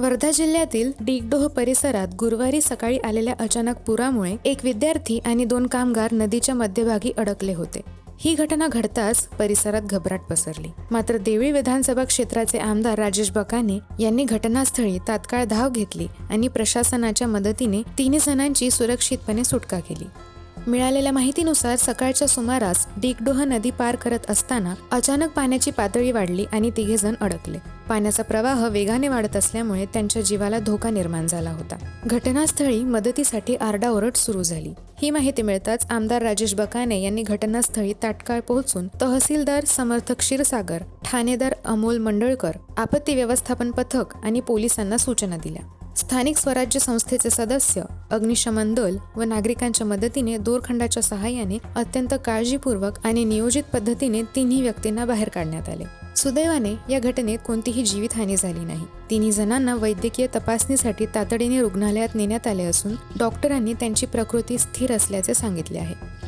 वर्धा जिल्ह्यातील डिगडोह परिसरात गुरुवारी सकाळी आलेल्या अचानक पुरामुळे एक विद्यार्थी आणि दोन कामगार नदीच्या मध्यभागी अडकले होते. ही घटना घडताच परिसरात घबराट पसरली. मात्र देवळी विधानसभा क्षेत्राचे आमदार राजेश बकाने यांनी घटनास्थळी तात्काळ धाव घेतली आणि प्रशासनाच्या मदतीने तिन्ही जणांची सुरक्षितपणे सुटका केली. मिळालेल्या माहितीनुसार सकाळच्या सुमारास डिगडोह नदी पार करत असताना अचानक पाण्याची पातळी वाढली आणि तिघे जण अडकले. पाण्याचा प्रवाह वेगाने वाढत असल्यामुळे त्यांच्या जीवाला धोका निर्माण झाला होता. घटनास्थळी मदतीसाठी आरडाओरड सुरू झाली. ही माहिती मिळताच आमदार राजेश बकाने यांनी घटनास्थळी तात्काळ पोहोचून तहसीलदार समर्थ क्षीरसागर ठाणेदार अमोल मंडळकर आपत्ती व्यवस्थापन पथक आणि पोलिसांना सूचना दिल्या. स्थानिक स्वराज्य संस्थेचे सदस्य अग्निशमन दल व नागरिकांच्या मदतीने दोरखंडाच्या सहाय्याने अत्यंत काळजीपूर्वक आणि नियोजित पद्धतीने तिन्ही व्यक्तींना बाहेर काढण्यात आले. सुदैवाने या घटनेत कोणतीही जीवितहानी झाली नाही. तिन्ही जणांना वैद्यकीय तपासणीसाठी तातडीने रुग्णालयात नेण्यात आले असून डॉक्टरांनी त्यांची प्रकृती स्थिर असल्याचे सांगितले आहे.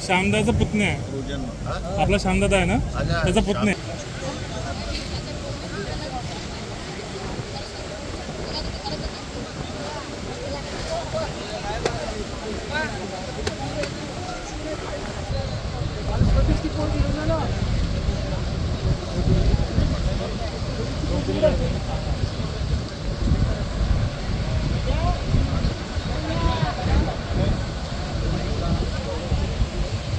श्यामदाचा पुतण्या. आहे आपला श्यामदादा आहे ना? त्याचा पुतण्या. po, dito na lang.